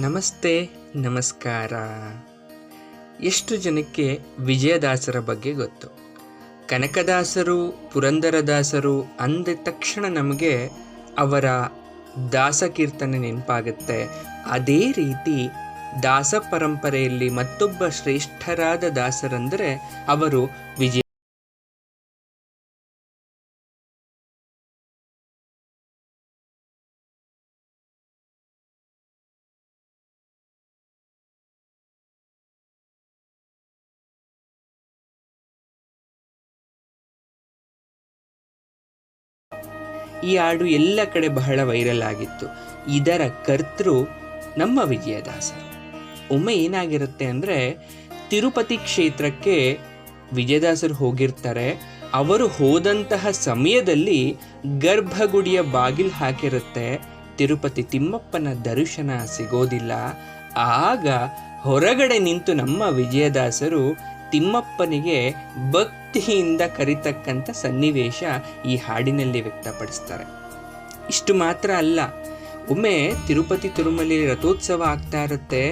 ನಮಸ್ತೆ, ನಮಸ್ಕಾರ. ಎಷ್ಟು ಜನಕ್ಕೆ ವಿಜಯದಾಸರ ಬಗ್ಗೆ ಗೊತ್ತು? ಕನಕದಾಸರು, ಪುರಂದರದಾಸರು ಅಂದ ತಕ್ಷಣ ನಮಗೆ ಅವರ ದಾಸಕೀರ್ತನೆ ನೆನಪಾಗುತ್ತೆ. ಅದೇ ರೀತಿ ದಾಸ ಪರಂಪರೆಯಲ್ಲಿ ಮತ್ತೊಬ್ಬ ಶ್ರೇಷ್ಠರಾದ ದಾಸರಂದರೆ ಅವರು ವಿಜಯ ಈ ಹಾಡು ಎಲ್ಲ ಕಡೆ ಬಹಳ ವೈರಲ್ ಆಗಿತ್ತು. ಇದರ ಕರ್ತೃ ನಮ್ಮ ವಿಜಯದಾಸರು ಒಮ್ಮೆ ಏನಾಗಿರುತ್ತೆ ಅಂದರೆ, ತಿರುಪತಿ ಕ್ಷೇತ್ರಕ್ಕೆ ವಿಜಯದಾಸರು ಹೋಗಿರ್ತಾರೆ. ಅವರು ಹೋದಂತಹ ಸಮಯದಲ್ಲಿ ಗರ್ಭಗುಡಿಯ ಬಾಗಿಲು ಹಾಕಿರುತ್ತೆ. ತಿರುಪತಿ ತಿಮ್ಮಪ್ಪನ ದರ್ಶನ ಸಿಗೋದಿಲ್ಲ. ಆಗ ಹೊರಗಡೆ ನಿಂತು ನಮ್ಮ ವಿಜಯದಾಸರು ತಿಮ್ಮಪ್ಪನಿಗೆ ಭಕ್ತಿಯಿಂದ ಕರಿತಕ್ಕಂಥ ಸನ್ನಿವೇಶ ಈ ಹಾಡಿನಲ್ಲಿ ವ್ಯಕ್ತಪಡಿಸ್ತಾರೆ. ಇಷ್ಟು ಮಾತ್ರ ಅಲ್ಲ, ಒಮ್ಮೆ ತಿರುಪತಿ ತಿರುಮಲಿ ರಥೋತ್ಸವ ಆಗ್ತಾ ಇರುತ್ತೆ,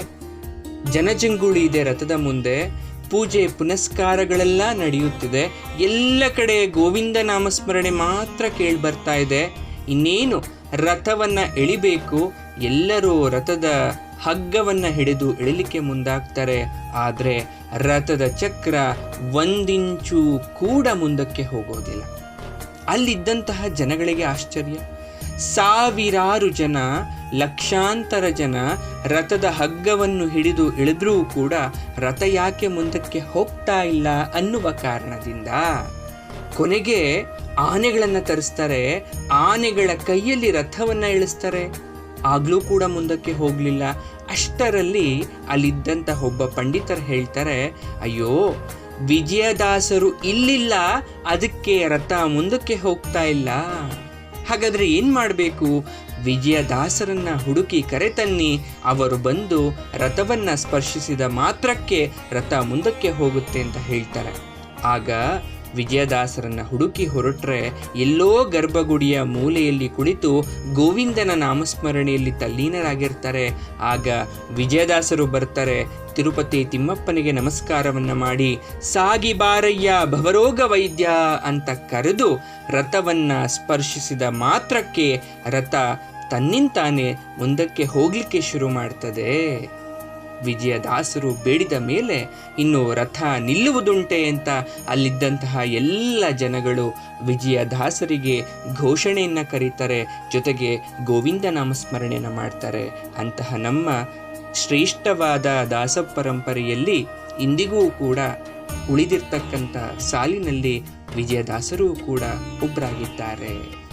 ಜನಜಂಗುಳಿ ಇದೆ ರಥದ ಮುಂದೆ, ಪೂಜೆ ಪುನಸ್ಕಾರಗಳೆಲ್ಲ ನಡೆಯುತ್ತಿದೆ, ಎಲ್ಲ ಕಡೆ ಗೋವಿಂದ ನಾಮಸ್ಮರಣೆ ಮಾತ್ರ ಕೇಳಿ ಬರ್ತಾ ಇದೆ. ಇನ್ನೇನು ರಥವನ್ನು ಎಳಿಬೇಕು, ಎಲ್ಲರೂ ರಥದ ಹಗ್ಗವನ್ನ ಹಿಡಿದು ಇಳಿಲಿಕ್ಕೆ ಮುಂದಾಗ್ತಾರೆ. ಆದರೆ ರಥದ ಚಕ್ರ ಒಂದಿಂಚು ಕೂಡ ಮುಂದಕ್ಕೆ ಹೋಗೋದಿಲ್ಲ. ಅಲ್ಲಿದ್ದಂತಹ ಜನಗಳಿಗೆ ಆಶ್ಚರ್ಯ. ಸಾವಿರಾರು ಜನ, ಲಕ್ಷಾಂತರ ಜನ ರಥದ ಹಗ್ಗವನ್ನು ಹಿಡಿದು ಇಳಿದ್ರೂ ಕೂಡ ರಥ ಯಾಕೆ ಮುಂದಕ್ಕೆ ಹೋಗ್ತಾ ಇಲ್ಲ ಅನ್ನುವ ಕಾರಣದಿಂದ ಕೊನೆಗೆ ಆನೆಗಳನ್ನು ತರಿಸ್ತಾರೆ. ಆನೆಗಳ ಕೈಯಲ್ಲಿ ರಥವನ್ನು ಇಳಿಸ್ತಾರೆ. ಆಗ್ಲೂ ಕೂಡ ಮುಂದಕ್ಕೆ ಹೋಗಲಿಲ್ಲ. ಅಷ್ಟರಲ್ಲಿ ಅಲ್ಲಿದ್ದಂಥ ಒಬ್ಬ ಪಂಡಿತರು ಹೇಳ್ತಾರೆ, ಅಯ್ಯೋ, ವಿಜಯದಾಸರು ಇಲ್ಲಿಲ್ಲ, ಅದಕ್ಕೆ ರಥ ಮುಂದಕ್ಕೆ ಹೋಗ್ತಾ ಇಲ್ಲ. ಹಾಗಾದ್ರೆ ಏನು ಮಾಡಬೇಕು? ವಿಜಯದಾಸರನ್ನ ಹುಡುಕಿ ಕರೆತನ್ನಿ ಅವರು ಬಂದು ರಥವನ್ನ ಸ್ಪರ್ಶಿಸಿದ ಮಾತ್ರಕ್ಕೆ ರಥ ಮುಂದಕ್ಕೆ ಹೋಗುತ್ತೆ ಅಂತ ಹೇಳ್ತಾರೆ. ಆಗ ವಿಜಯದಾಸರನ್ನ ಹುಡುಕಿ ಹೊರಟ್ರೆ ಎಲ್ಲೋ ಗರ್ಭಗುಡಿಯ ಮೂಲೆಯಲ್ಲಿ ಕುಳಿತು ಗೋವಿಂದನ ನಾಮಸ್ಮರಣೆಯಲ್ಲಿ ತಲ್ಲೀನರಾಗಿರ್ತಾರೆ. ಆಗ ವಿಜಯದಾಸರು ಬರ್ತಾರೆ, ತಿರುಪತಿ ತಿಮ್ಮಪ್ಪನಿಗೆ ನಮಸ್ಕಾರವನ್ನು ಮಾಡಿ, ಸಾಗಿ ಬಾರಯ್ಯ, ಭವರೋಗ ವೈದ್ಯ ಅಂತ ಕರೆದು ರಥವನ್ನು ಸ್ಪರ್ಶಿಸಿದ ಮಾತ್ರಕ್ಕೆ ರಥ ತನ್ನಿಂತಾನೆ ಮುಂದಕ್ಕೆ ಹೋಗ್ಲಿಕ್ಕೆ ಶುರು ಮಾಡ್ತದೆ. ವಿಜಯದಾಸರು ಬೇಡಿದ ಮೇಲೆ ಇನ್ನು ರಥ ನಿಲ್ಲುವುದುಂಟೆ ಅಂತ ಅಲ್ಲಿದ್ದಂತಹ ಎಲ್ಲ ಜನಗಳು ವಿಜಯದಾಸರಿಗೆ ಘೋಷಣೆಯನ್ನು ಕರೀತಾರೆ. ಜೊತೆಗೆ ಗೋವಿಂದ ನಾಮಸ್ಮರಣೆಯನ್ನು ಮಾಡ್ತಾರೆ. ಅಂತಹ ನಮ್ಮ ಶ್ರೇಷ್ಠವಾದ ದಾಸ ಪರಂಪರೆಯಲ್ಲಿ ಇಂದಿಗೂ ಕೂಡ ಉಳಿದಿರ್ತಕ್ಕಂಥ ಸಾಲಿನಲ್ಲಿ ವಿಜಯದಾಸರು ಕೂಡ ಒಬ್ಬರಾಗಿದ್ದಾರೆ